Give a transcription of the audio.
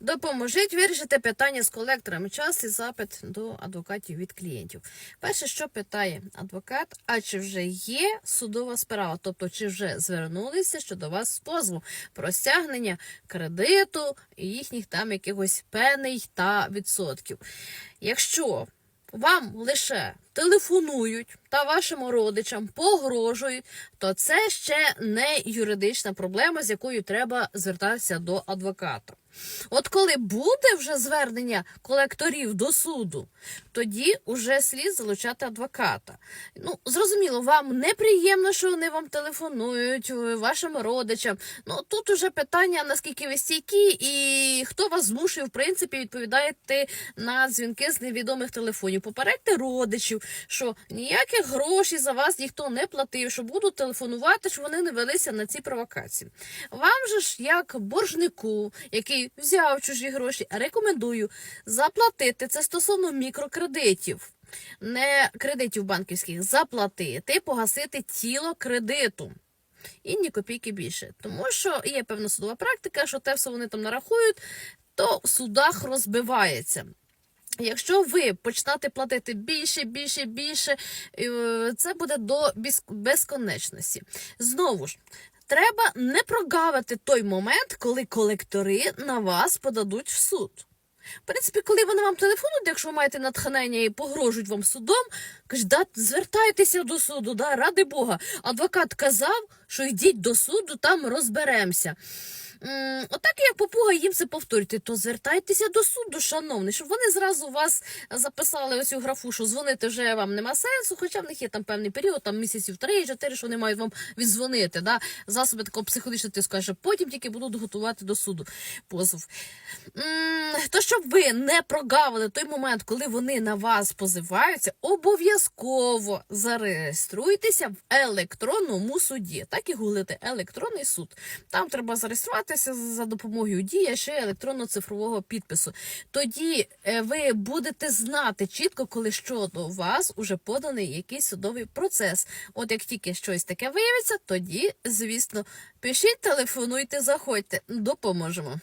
Допоможіть вирішити питання з колекторами. Час і запит до адвокатів від клієнтів. Перше, що питає адвокат, а чи вже є судова справа, тобто чи вже звернулися щодо вас з позову про стягнення кредиту і їхніх там якихось пеней та відсотків. Якщо вам лише телефонують та вашим родичам погрожують, то це ще не юридична проблема, з якою треба звертатися до адвоката. От коли буде вже звернення колекторів до суду, тоді вже слід залучати адвоката. Ну, зрозуміло, вам неприємно, що вони вам телефонують, е, вашим родичам. Ну тут уже питання, наскільки ви стійкі, і хто вас змушує, в принципі, відповідати на дзвінки з невідомих телефонів. Попередьте родичів, що ніяких грошей за вас ніхто не платив, що будуть телефонувати, що вони не велися на ці провокації. Вам же ж, як боржнику, який взяв чужі гроші, рекомендую заплатити це стосовно мікрокредитів. Не кредитів банківських, заплатити, погасити тіло кредиту. І ні копійки більше. Тому що є певна судова практика, що те все вони там нарахують, то в судах розбивається. Якщо ви почнете платити більше, більше, більше, е, це буде до безконечності. Знову ж. Треба не прогавити той момент, коли колектори на вас подадуть в суд. В принципі, коли вони вам телефонують, якщо ви маєте натхнення і погрожують вам судом, кажуть, да, звертайтеся до суду, да, ради Бога. Адвокат казав, що йдіть до суду, там розберемося. Отак, як попуга їм це повторюйте, то звертайтеся до суду, шановний, щоб вони зразу вас записали ось цю графу, що дзвонити вже вам нема сенсу, хоча в них є там певний період, там місяців 3-4, що вони мають вам віддзвонити. Да? Засоби такого психологічного тиску, каже, потім тільки будуть готувати до суду позов. То щоб ви не прогавили той момент, коли вони на вас позиваються, обов'язково зареєструйтеся в електронному суді. Так і гуглите електронний суд. Там треба зареєструватися за допомогою дія ще електронно-цифрового підпису. Тоді е, ви будете знати чітко, коли щодо вас уже поданий якийсь судовий процес. От як тільки щось таке виявиться, тоді, звісно, пишіть, телефонуйте, заходьте, допоможемо.